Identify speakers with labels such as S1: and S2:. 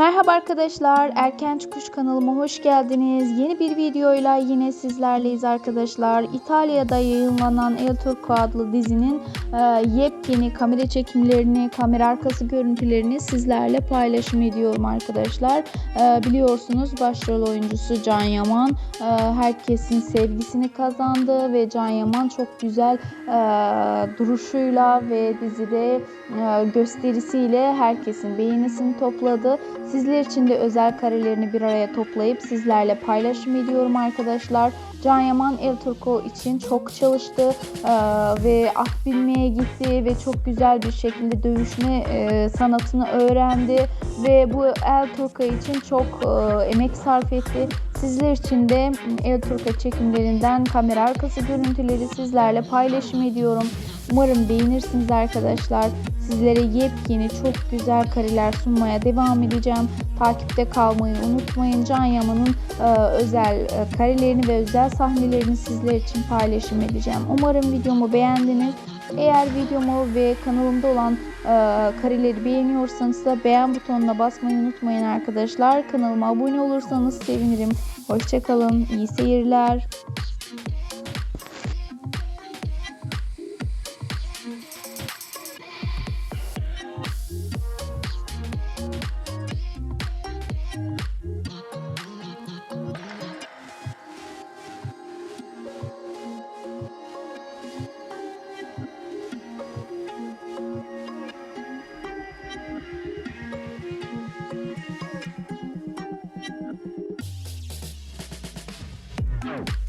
S1: Merhaba arkadaşlar, Erken Çıkış kanalıma hoş geldiniz. Yeni bir videoyla yine sizlerleyiz arkadaşlar. İtalya'da yayınlanan El Turco adlı dizinin e, yepyeni kamera çekimlerini, kamera arkası görüntülerini sizlerle paylaşım ediyorum arkadaşlar. E, biliyorsunuz başrol oyuncusu Can Yaman e, herkesin sevgisini kazandı ve Can Yaman çok güzel e, duruşuyla ve dizide e, gösterisiyle herkesin beğenisini topladı. Sizler için de özel karelerini bir araya toplayıp sizlerle paylaşım ediyorum arkadaşlar. Can Yaman El Turco için çok çalıştı e, ve at binmeye gitti ve çok güzel bir şekilde dövüşme e, sanatını öğrendi ve bu El Turco için çok e, emek sarf etti. Sizler için de El Turco çekimlerinden kamera arkası görüntüleri sizlerle paylaşım ediyorum. Umarım beğenirsiniz arkadaşlar. Sizlere yepyeni çok güzel kareler sunmaya devam edeceğim. Takipte kalmayı unutmayın. Can Yaman'ın e, özel e, karelerini ve özel sahnelerini sizler için paylaşım edeceğim. Umarım videomu beğendiniz. Eğer videomu ve kanalımda olan kareleri beğeniyorsanız da beğen butonuna basmayı unutmayın arkadaşlar. Kanalıma abone olursanız sevinirim. Hoşçakalın. İyi seyirler. No.